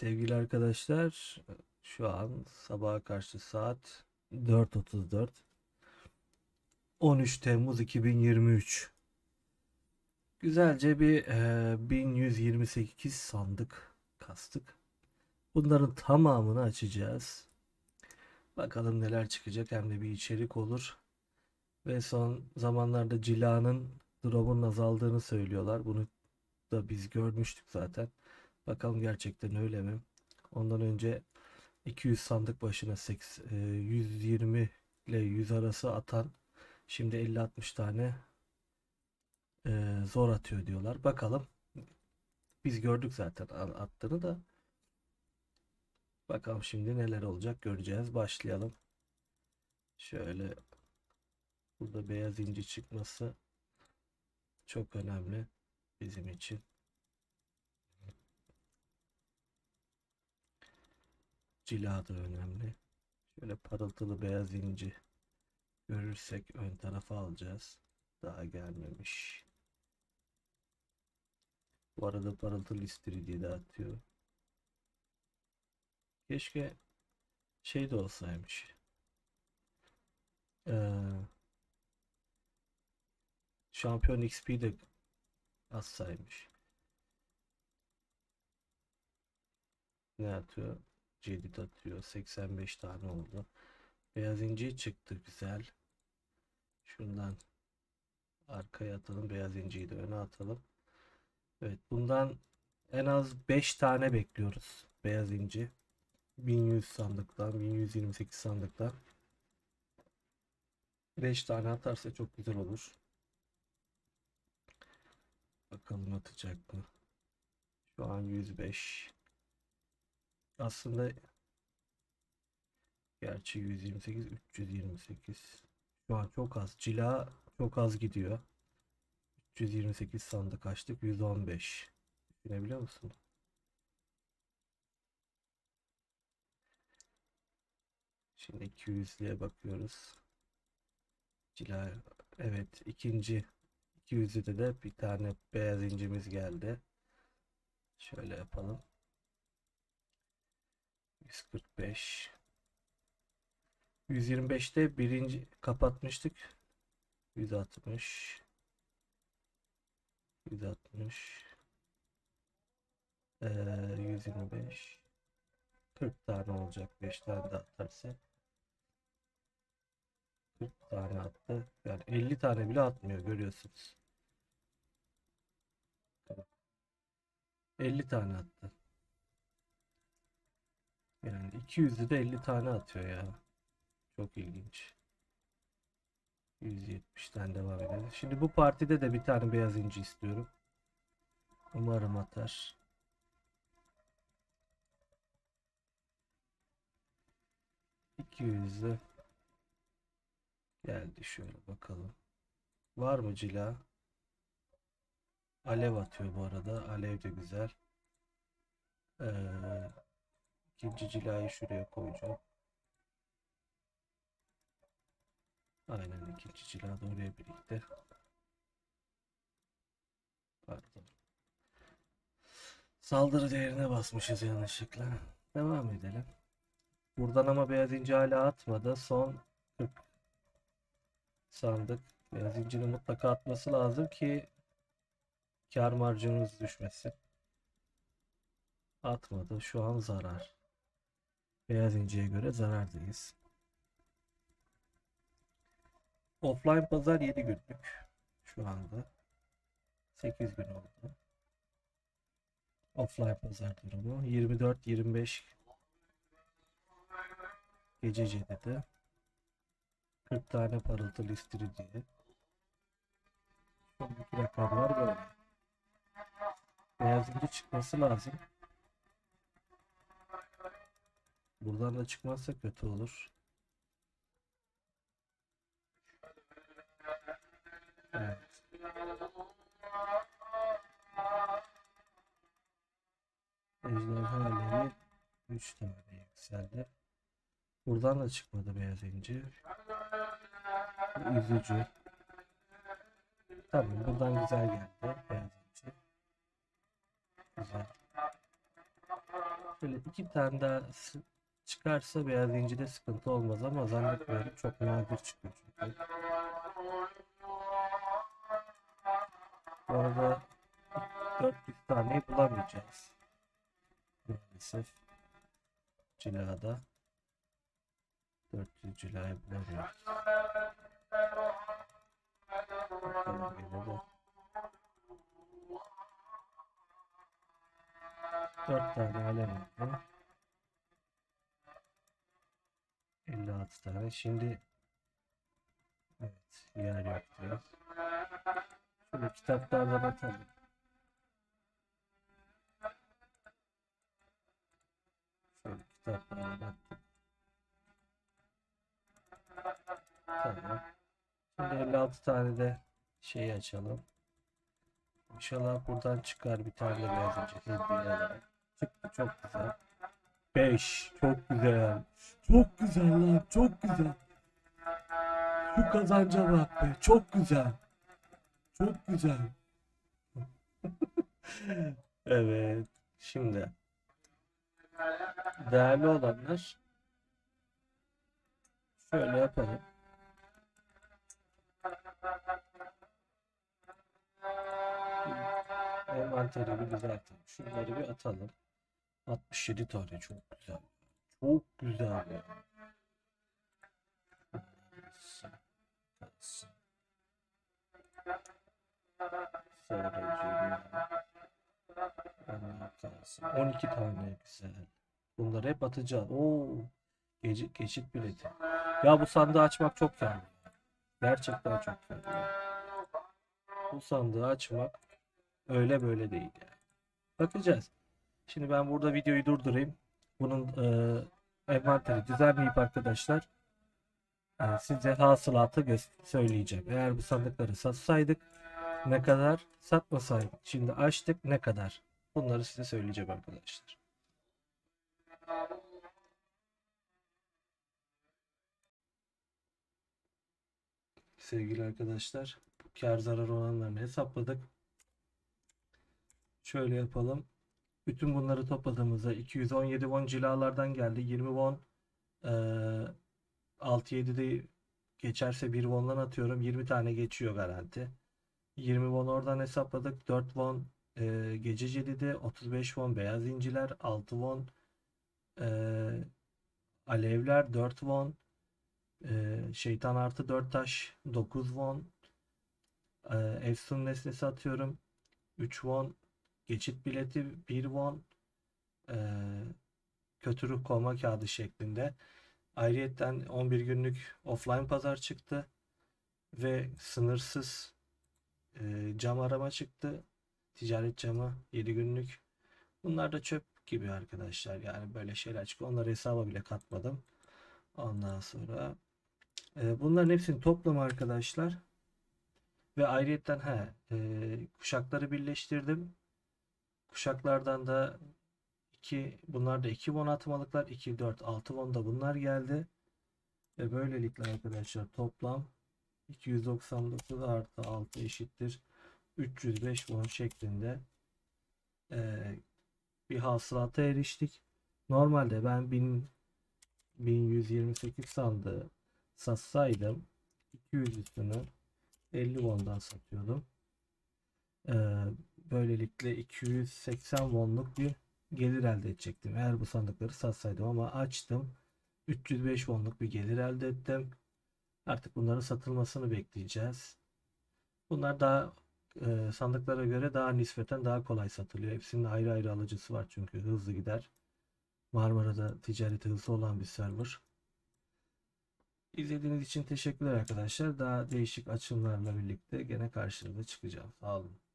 Sevgili arkadaşlar, şu an sabaha karşı saat 4.34. 13 Temmuz 2023. Güzelce bir e, 1128 sandık kastık. Bunların tamamını açacağız. Bakalım neler çıkacak hem de bir içerik olur. Ve son zamanlarda cilanın drop'un azaldığını söylüyorlar. Bunu da biz görmüştük zaten. Bakalım gerçekten öyle mi? Ondan önce 200 sandık başına 8, e, 120 ile 100 arası atan şimdi 50-60 tane e, zor atıyor diyorlar. Bakalım. Biz gördük zaten attığını da. Bakalım şimdi neler olacak göreceğiz. Başlayalım. Şöyle burada beyaz inci çıkması çok önemli bizim için. Cila da önemli. Şöyle parıltılı beyaz inci görürsek ön tarafa alacağız. Daha gelmemiş. Bu arada parıltılı istiridye de atıyor. Keşke şey de olsaymış. Ee, Şampiyon XP de atsaymış. Ne atıyor? Cedid atıyor. 85 tane oldu. Beyaz inci çıktı güzel. Şundan arkaya atalım. Beyaz inciyi de öne atalım. Evet bundan en az 5 tane bekliyoruz. Beyaz inci. 1100 sandıktan, 1128 sandıktan. 5 tane atarsa çok güzel olur. Bakalım atacak mı? Şu an 105. Aslında gerçi 128 328. Şu an çok az. Cila çok az gidiyor. 328 sandık açtık. 115. Düşünebiliyor musun? Şimdi 200'lüğe bakıyoruz. Cila evet ikinci 200'de de bir tane beyaz incimiz geldi. Şöyle yapalım. 145 125'te birinci kapatmıştık. 160 160 ee, 125 40 tane olacak 5 tane de atarsa. 40 tane attı. Yani 50 tane bile atmıyor görüyorsunuz. 50 tane attı yani 200'de de 50 tane atıyor ya. Çok ilginç. 170'ten devam edelim. Şimdi bu partide de bir tane beyaz inci istiyorum. Umarım atar. İki yüzde geldi şöyle bakalım. Var mı cila? Alev atıyor bu arada. Alev de güzel. Ee, İkinci cilayı şuraya koyacağım. Aynen ikinci cila da oraya birlikte. Pardon. Saldırı değerine basmışız yanlışlıkla. Devam edelim. Buradan ama beyaz inci hala atmadı. Son 40 sandık. Beyaz incinin mutlaka atması lazım ki kar marjımız düşmesin. Atmadı. Şu an zarar. Beyaz inciye göre zarardayız. Offline pazar 7 günlük. Şu anda. 8 gün oldu. Offline pazar durumu. 24-25 gece cedede. 40 tane parıltılı istiridye. Son iki rakamlar böyle. Beyaz inci çıkması lazım. Buradan da çıkmazsa kötü olur. Evet. Ejderha alevi 3 tane yükseldi. Buradan da çıkmadı beyaz inci. Üzücü. Tamam buradan güzel geldi beyaz inci. Güzel. Böyle iki tane daha çıkarsa beyaz incide sıkıntı olmaz ama zannetmiyorum çok nadir çıkıyor çünkü. Bu arada 400 taneyi bulamayacağız. Maalesef cilada 400 cilayı bulamıyoruz. Bakalım yine de. 4 tane alem oldu. 56 tane. Şimdi evet yer diyor. Şöyle kitaplardan atalım. Şöyle kitaplardan attık. Tamam. Şimdi 56 tane de şeyi açalım. İnşallah buradan çıkar bir tane de beyaz ince hediye olarak. Çıktı çok güzel. 5 çok güzel. Çok güzel lan çok güzel. Şu kazanca bak be çok güzel. Çok güzel. evet. Şimdi değerli olanlar şöyle yapalım. Envanteri bir düzeltelim. Şunları bir atalım. 67 tane çok güzel. Çok güzel kalsın. 12 tane güzel. Bunları hep atacağız. Oo. Gece, geçit bileti. Ya bu sandığı açmak çok karlı. Gerçekten çok karlı. Bu sandığı açmak öyle böyle değil yani. Bakacağız. Şimdi ben burada videoyu durdurayım. Bunun e, envanteri düzenleyip arkadaşlar e, size hasılatı söyleyeceğim. Eğer bu sandıkları satsaydık ne kadar satmasaydık. Şimdi açtık ne kadar. Bunları size söyleyeceğim arkadaşlar. Sevgili arkadaşlar, kar zarar oranlarını hesapladık. Şöyle yapalım. Bütün bunları topladığımızda 217 won cilalardan geldi. 20 won eee 6-7'de geçerse 1 won'dan atıyorum. 20 tane geçiyor garanti. 20 won oradan hesapladık. 4 won eee gece celidi, 35 won beyaz inciler, 6 won eee, alevler, 4 won eee, şeytan artı 4 taş, 9 won eee efsun nesnesi atıyorum. 3 won geçit bileti 1 won eee kötü ruh kovma kağıdı şeklinde. Ayrıyetten 11 günlük offline pazar çıktı ve sınırsız eee, cam arama çıktı. Ticaret camı 7 günlük. Bunlar da çöp gibi arkadaşlar. Yani böyle şeyler çıkıyor. Onları hesaba bile katmadım. Ondan sonra eee, bunların hepsini toplamı arkadaşlar ve ayrıyetten he eee, kuşakları birleştirdim. Kuşaklardan da 2 bunlar da 2 won atmalıklar 2 4 6 won da bunlar geldi. Ve böylelikle arkadaşlar toplam 299 artı 6 eşittir 305 won şeklinde eee, bir hasılata eriştik. Normalde ben 1000 1128 sandığı satsaydım 200 üstünü 50 won'dan satıyordum. Eee, böylelikle 280 wonluk bir gelir elde edecektim. Eğer bu sandıkları satsaydım ama açtım. 305 wonluk bir gelir elde ettim. Artık bunların satılmasını bekleyeceğiz. Bunlar daha e, sandıklara göre daha nispeten daha kolay satılıyor. Hepsinin ayrı ayrı alıcısı var çünkü hızlı gider. Marmara'da ticareti hızlı olan bir server. İzlediğiniz için teşekkürler arkadaşlar. Daha değişik açımlarla birlikte gene karşınıza çıkacağım. Sağ olun.